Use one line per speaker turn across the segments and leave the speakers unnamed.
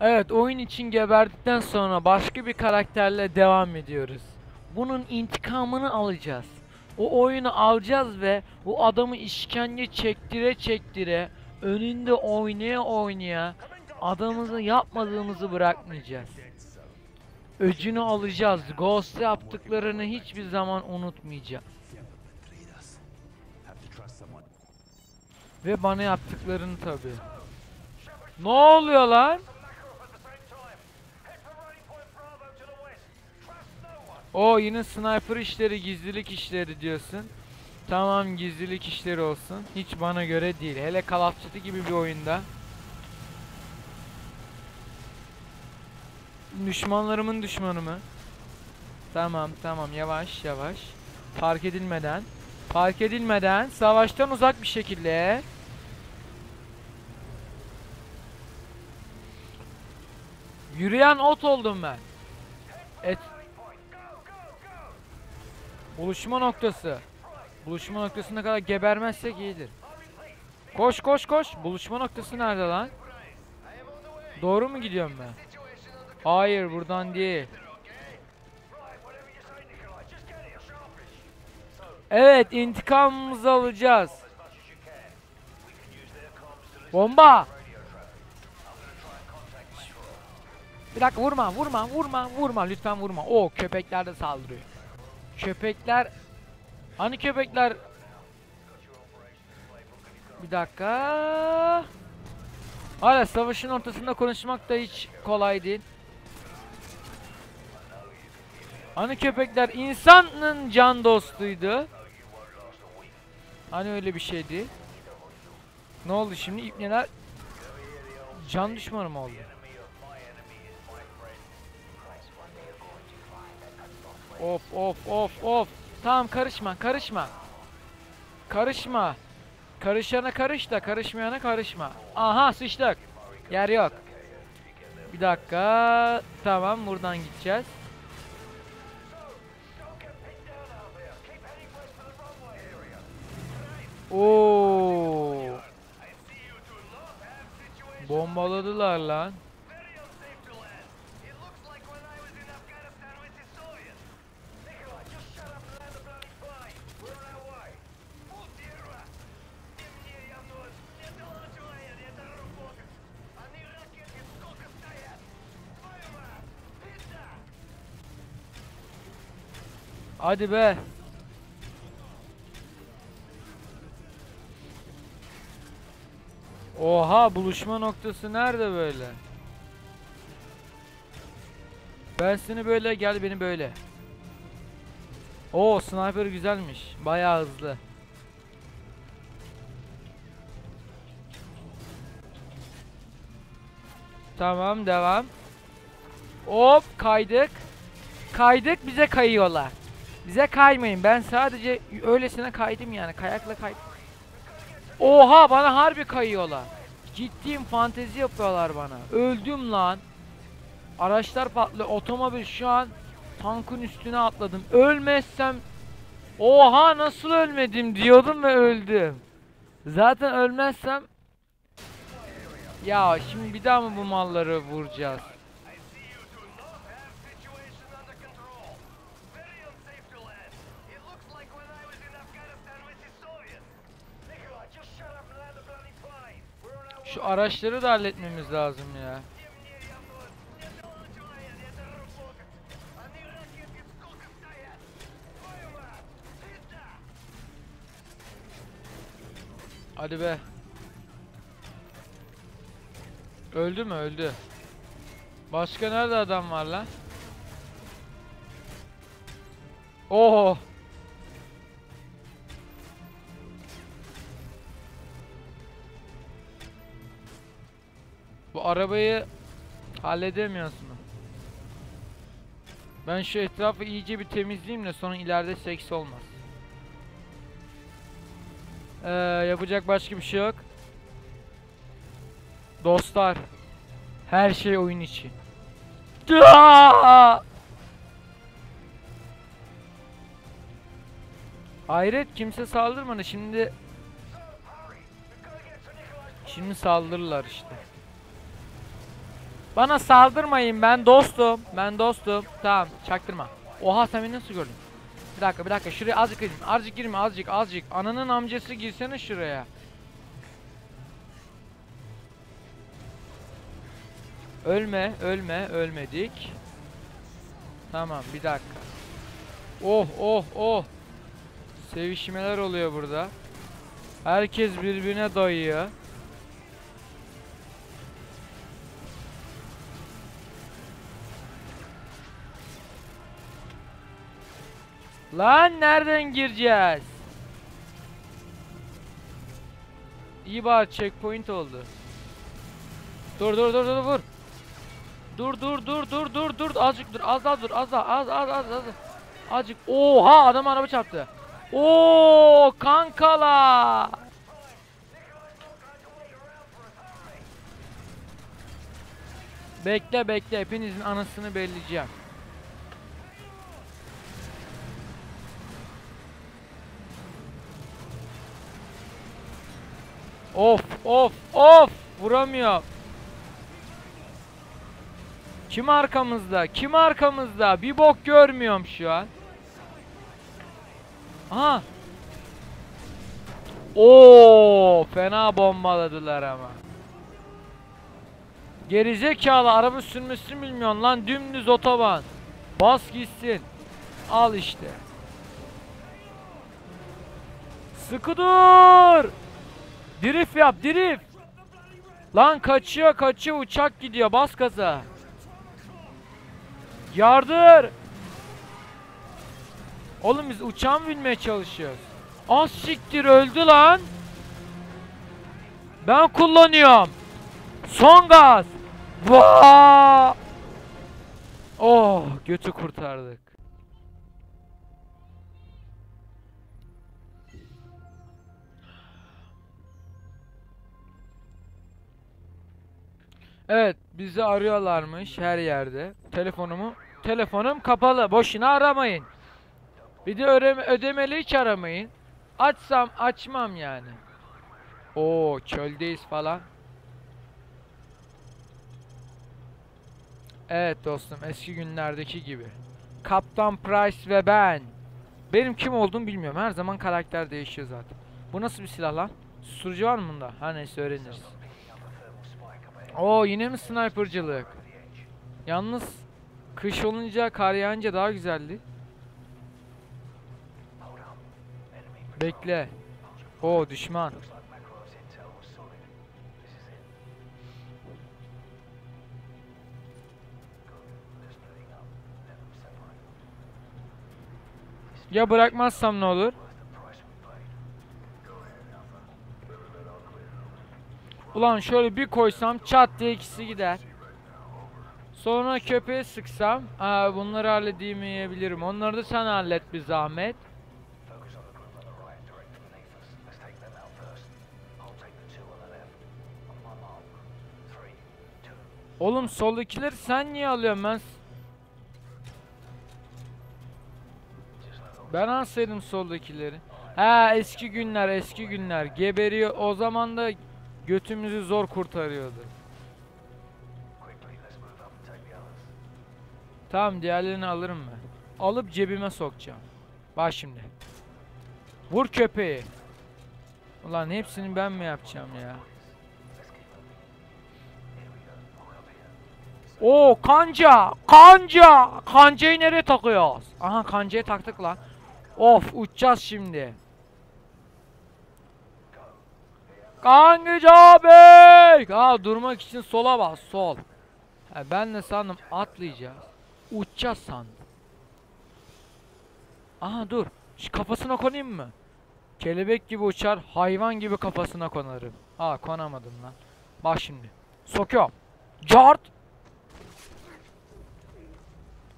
Evet oyun için geberdikten sonra başka bir karakterle devam ediyoruz. Bunun intikamını alacağız. O oyunu alacağız ve o adamı işkence çektire çektire önünde oynaya oynaya adamımızı yapmadığımızı bırakmayacağız. Öcünü alacağız. Ghost yaptıklarını hiçbir zaman unutmayacağım. Ve bana yaptıklarını tabi. Ne oluyor lan? O yine sniper işleri, gizlilik işleri diyorsun. Tamam gizlilik işleri olsun. Hiç bana göre değil. Hele Call of Duty gibi bir oyunda. Düşmanlarımın düşmanı mı? Tamam tamam yavaş yavaş. Fark edilmeden. Fark edilmeden savaştan uzak bir şekilde. Yürüyen ot oldum ben. Et. Buluşma noktası. Buluşma noktasına kadar gebermezsek iyidir. Koş koş koş. Buluşma noktası nerede lan? Doğru mu gidiyorum ben? Hayır buradan değil. Evet intikamımızı alacağız. Bomba. Bir dakika vurma vurma vurma vurma lütfen vurma. O köpekler de saldırıyor. Köpekler Hani köpekler Bir dakika Hala savaşın ortasında konuşmak da hiç kolay değil. Hani köpekler insanın can dostuydu. Hani öyle bir şeydi. Ne oldu şimdi ipneler can düşmanı mı oldu? Of of of of. Tamam karışma karışma. Karışma. Karışana karış da karışmayana karışma. Aha sıçtık. Yer yok. Bir dakika. Tamam buradan gideceğiz. Oo. Bombaladılar lan. Hadi be. Oha buluşma noktası nerede böyle? Ben seni böyle gel beni böyle. Oo sniper güzelmiş. Bayağı hızlı. Tamam devam. Hop kaydık. Kaydık bize kayıyorlar. Bize kaymayın. Ben sadece öylesine kaydım yani. Kayakla kay. Oha bana harbi kayıyorlar. Ciddiyim fantezi yapıyorlar bana. Öldüm lan. Araçlar patlıyor. Otomobil şu an tankın üstüne atladım. Ölmezsem Oha nasıl ölmedim diyordum ve öldüm. Zaten ölmezsem Ya şimdi bir daha mı bu malları vuracağız? Şu araçları da halletmemiz lazım ya. Hadi be. Öldü mü? Öldü. Başka nerede adam var lan? Oho. Arabayı halledemiyorsun. Ben şu etrafı iyice bir temizleyeyim de sonra ileride seks olmaz. Ee, yapacak başka bir şey yok. Dostlar. Her şey oyun için. Hayret kimse saldırmadı şimdi. Şimdi saldırırlar işte. Bana saldırmayın ben dostum. Ben dostum. Tamam çaktırma. Oha sen beni nasıl gördün? Bir dakika bir dakika şuraya azıcık gireyim. Azıcık girme azıcık azıcık. Ananın amcası girsene şuraya. Ölme ölme ölmedik. Tamam bir dakika. Oh oh oh. Sevişmeler oluyor burada. Herkes birbirine dayıyor. Lan nereden gireceğiz? İyi bari checkpoint oldu. Dur dur dur dur vur. Dur dur dur dur dur dur azıcık dur az daha dur az daha az az az az. Azıcık. Oha adam araba çarptı. Oo kankala. Bekle bekle hepinizin anasını belleyeceğim. Of of of vuramıyor. Kim arkamızda? Kim arkamızda? Bir bok görmüyorum şu an. Aha. Oo, fena bombaladılar ama. Gerizekalı araba sürmesini bilmiyorsun lan dümdüz otoban. Bas gitsin. Al işte. Sıkı dur. Drift yap drift. Lan kaçıyor kaçıyor uçak gidiyor bas gaza. Yardır. Oğlum biz uçağın binmeye çalışıyoruz. Az siktir öldü lan. Ben kullanıyorum. Son gaz. Vaa! Oh götü kurtardık. Evet, bizi arıyorlarmış her yerde. Telefonumu, telefonum kapalı. Boşuna aramayın. Bir de ödeme, ödemeli hiç aramayın. Açsam açmam yani. Oo, çöldeyiz falan. Evet dostum, eski günlerdeki gibi. Kaptan Price ve ben. Benim kim olduğumu bilmiyorum. Her zaman karakter değişiyor zaten. Bu nasıl bir silah lan? Susturucu var mı bunda? Ha neyse öğreniriz. Oo yine mi snipercılık? Yalnız kış olunca kar yağınca daha güzeldi. Bekle. Oo düşman. Ya bırakmazsam ne olur? Ulan şöyle bir koysam çat diye ikisi gider. Sonra köpeğe sıksam aa, bunları halledemeyebilirim. Onları da sen hallet bir zahmet. Oğlum soldakileri sen niye alıyorsun ben? Ben alsaydım soldakileri. Ha eski günler eski günler geberiyor o zaman da götümüzü zor kurtarıyordu. Tamam diğerlerini alırım ben. Alıp cebime sokacağım. Bak şimdi. Vur köpeği. Ulan hepsini ben mi yapacağım ya? Oo kanca! Kanca! Kancayı nereye takıyoruz? Aha kancayı taktık lan. Of uçacağız şimdi. Kangica Bey! Ha durmak için sola bas sol. Ha, ben de sandım atlayacağız. Uçacağız sandım. Aha dur. Şu kafasına konayım mı? Kelebek gibi uçar, hayvan gibi kafasına konarım. Ha konamadım lan. Bak şimdi. Sokuyorum. Cart!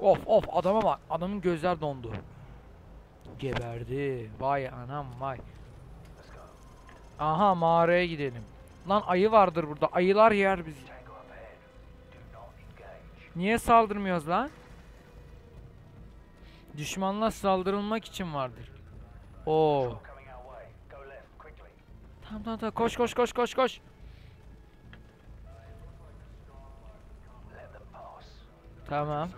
Of of adama bak. Adamın gözler dondu. Geberdi. Vay anam vay. Aha mağaraya gidelim. Lan ayı vardır burada. Ayılar yer bizi. Niye saldırmıyoruz lan? Düşmanla saldırılmak için vardır. Oo. Tamam tamam tamam koş koş koş koş koş. Tamam.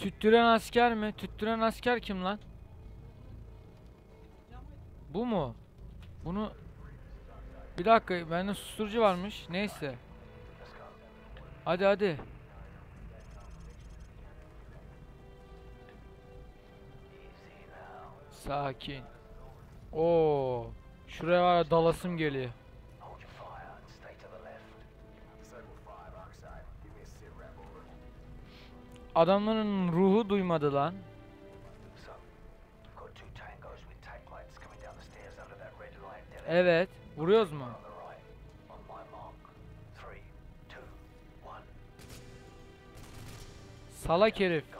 Tüttüren asker mi? Tüttüren asker kim lan? Bu mu? Bunu Bir dakika bende susturucu varmış. Neyse. Hadi hadi. Sakin. Oo. Şuraya var dalasım geliyor.
That red light. Delhi.
Evet. Vuruyoruz mu? Salak herif.
go.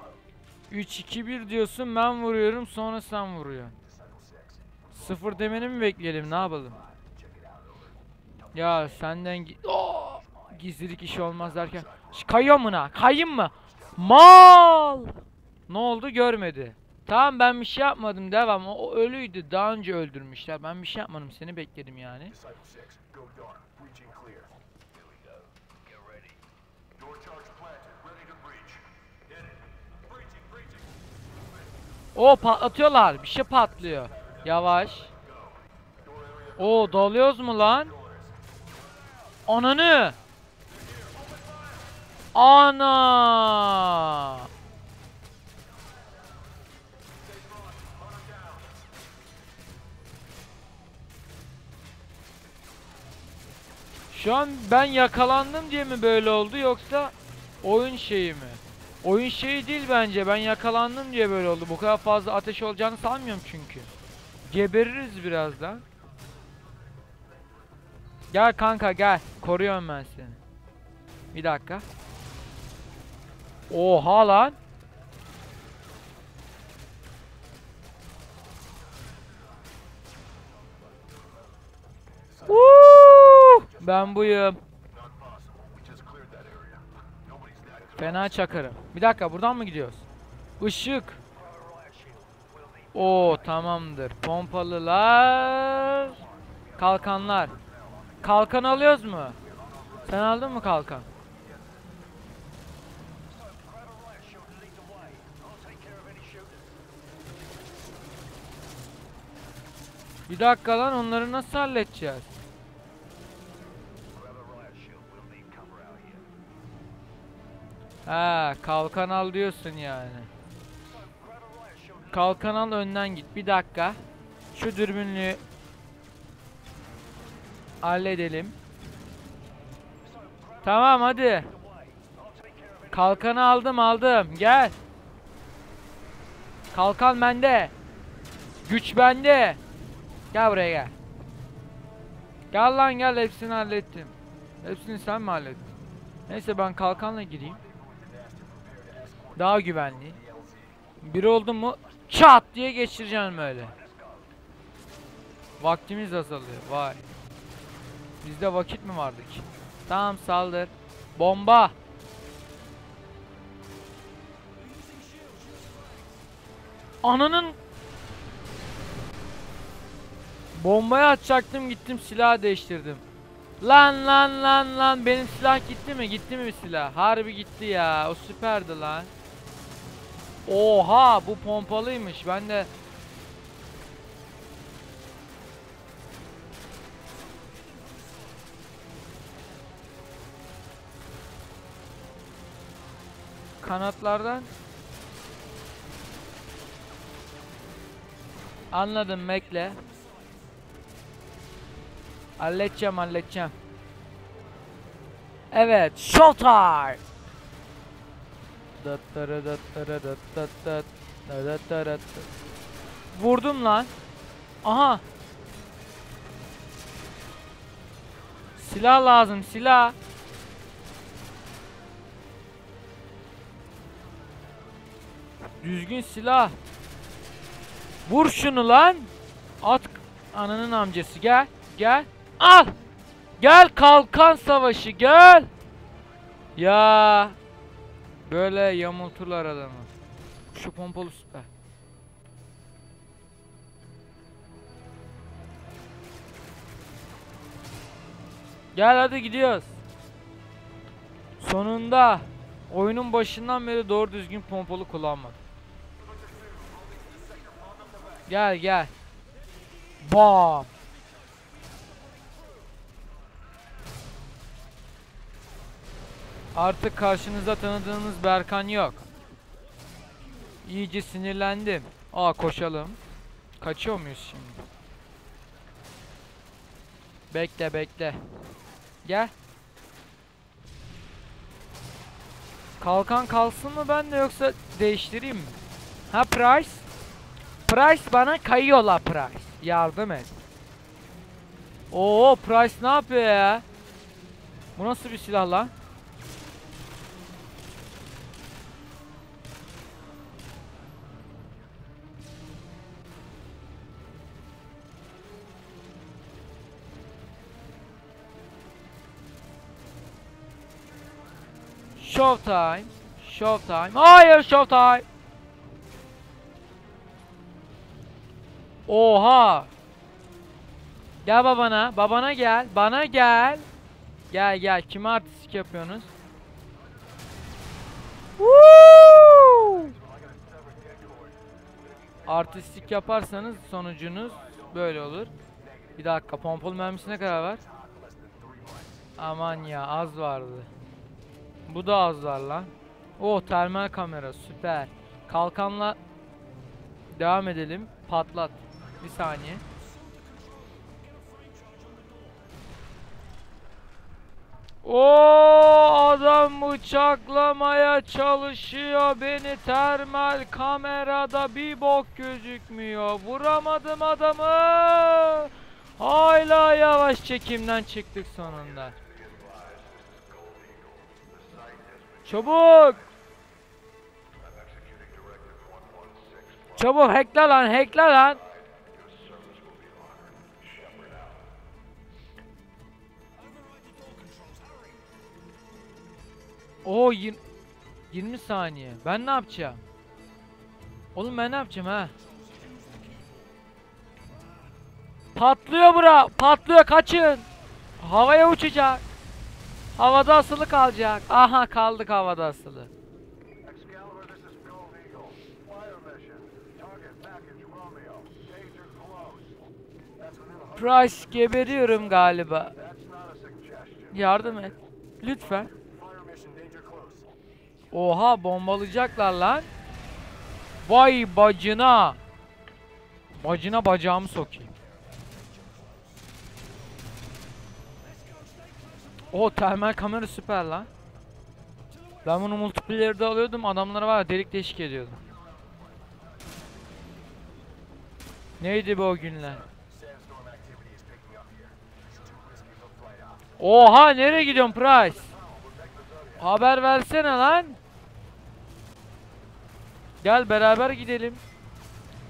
3 2 1 diyorsun ben vuruyorum sonra sen vuruyorsun.
Disciple 6.
Sıfır demeni mi bekleyelim ne yapalım? Ya senden gi- Oo! gizlilik işi olmaz derken Şş, kayıyor mu na? Kayayım mı? Mal! Ne oldu görmedi. Tamam ben bir şey yapmadım devam. O, o ölüydü. Daha önce öldürmüşler. Ben bir şey yapmadım. Seni bekledim yani.
Disciple 6. Go dark. Breaching clear. Here we go. Get ready. Door charge planted. Ready to breach. Hit it. Breaching, breaching.
O patlatıyorlar. Bir şey patlıyor. Yavaş. O dalıyoruz mu lan? Ananı. Ana. Şu an ben yakalandım diye mi böyle oldu yoksa oyun şeyi mi? Oyun şeyi değil bence. Ben yakalandım diye böyle oldu. Bu kadar fazla ateş olacağını sanmıyorum çünkü. Gebeririz birazdan. Gel kanka gel. Koruyorum ben seni. Bir dakika. Oha lan. Woo! Ben buyum. Fena çakarım. Bir dakika buradan mı gidiyoruz? Işık. O tamamdır. Pompalılar. Kalkanlar. Kalkan alıyoruz mu? Sen aldın mı kalkan? Bir dakika lan onları nasıl halledeceğiz? Ha, kalkan al diyorsun yani. Kalkan al önden git. Bir dakika. Şu dürbünlüğü halledelim. Tamam hadi. Kalkanı aldım aldım. Gel. Kalkan bende. Güç bende. Gel buraya gel. Gel lan gel hepsini hallettim. Hepsini sen mi hallettin? Neyse ben kalkanla gireyim. Daha güvenli. Bir oldu mu çat diye geçireceğim öyle. Vaktimiz azalıyor. Vay. Bizde vakit mi vardı ki? Tamam saldır. Bomba. Ananın Bombayı atacaktım gittim silah değiştirdim. Lan lan lan lan benim silah gitti mi? Gitti mi silah? Harbi gitti ya. O süperdi lan. Oha bu pompalıymış. Ben de kanatlardan Anladım bekle. Halledeceğim halledeceğim. Evet, showtime. Vurdum lan. Aha. Silah lazım, silah. Düzgün silah. Vur şunu lan. At ananın amcası gel. Gel. Al. Gel kalkan savaşı gel. Ya Böyle yamulturlar adamı. Şu pompalı süper. Gel hadi gidiyoruz. Sonunda oyunun başından beri doğru düzgün pompalı kullanmadım. Gel gel. Bam. Artık karşınızda tanıdığınız Berkan yok. İyice sinirlendim. Aa koşalım. Kaçıyor muyuz şimdi? Bekle bekle. Gel. Kalkan kalsın mı ben de yoksa değiştireyim mi? Ha Price? Price bana kayıyorlar Price. Yardım et. Oo Price ne yapıyor ya? Bu nasıl bir silah lan? Showtime. Showtime. Hayır showtime. Oha. Gel babana. Babana gel. Bana gel. Gel gel. Kime artistik yapıyorsunuz? Woo! Artistik yaparsanız sonucunuz böyle olur. Bir dakika. Pompalı mermisi ne kadar var? Aman ya az vardı. Bu da az var lan. Oh termal kamera süper. Kalkanla devam edelim. Patlat. Bir saniye. O adam bıçaklamaya çalışıyor beni termal kamerada bir bok gözükmüyor. Vuramadım adamı. Hala yavaş çekimden çıktık sonunda. Çabuk. Çabuk hackle lan hackle lan. Oo yir- 20 saniye. Ben ne yapacağım? Oğlum ben ne yapacağım ha? Patlıyor bura. Patlıyor kaçın. Havaya uçacak. Havada asılı kalacak. Aha kaldık havada asılı. Price geberiyorum galiba. Yardım et. Lütfen. Oha bombalayacaklar lan. Vay bacına. Bacına bacağımı sokayım. O termal kamera süper lan. Ben bunu multiplayer'de alıyordum. Adamlara var delik deşik ediyordum. Neydi bu o günler? Oha nereye gidiyorsun Price? Haber versene lan. Gel beraber gidelim.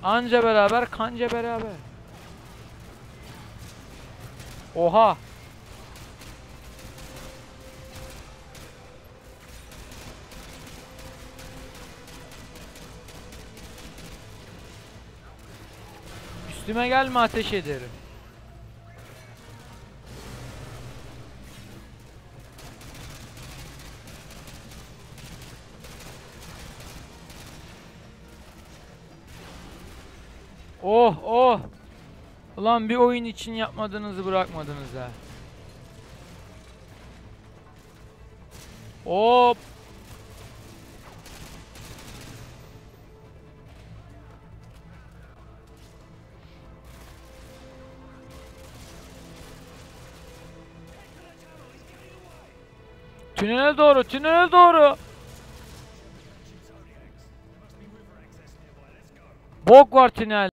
Anca beraber, kanca beraber. Oha. Üstüme gelme ateş ederim. Oh oh. Ulan bir oyun için yapmadığınızı bırakmadınız ha. Hop. Tünele doğru, tünele doğru. Bok var tünel.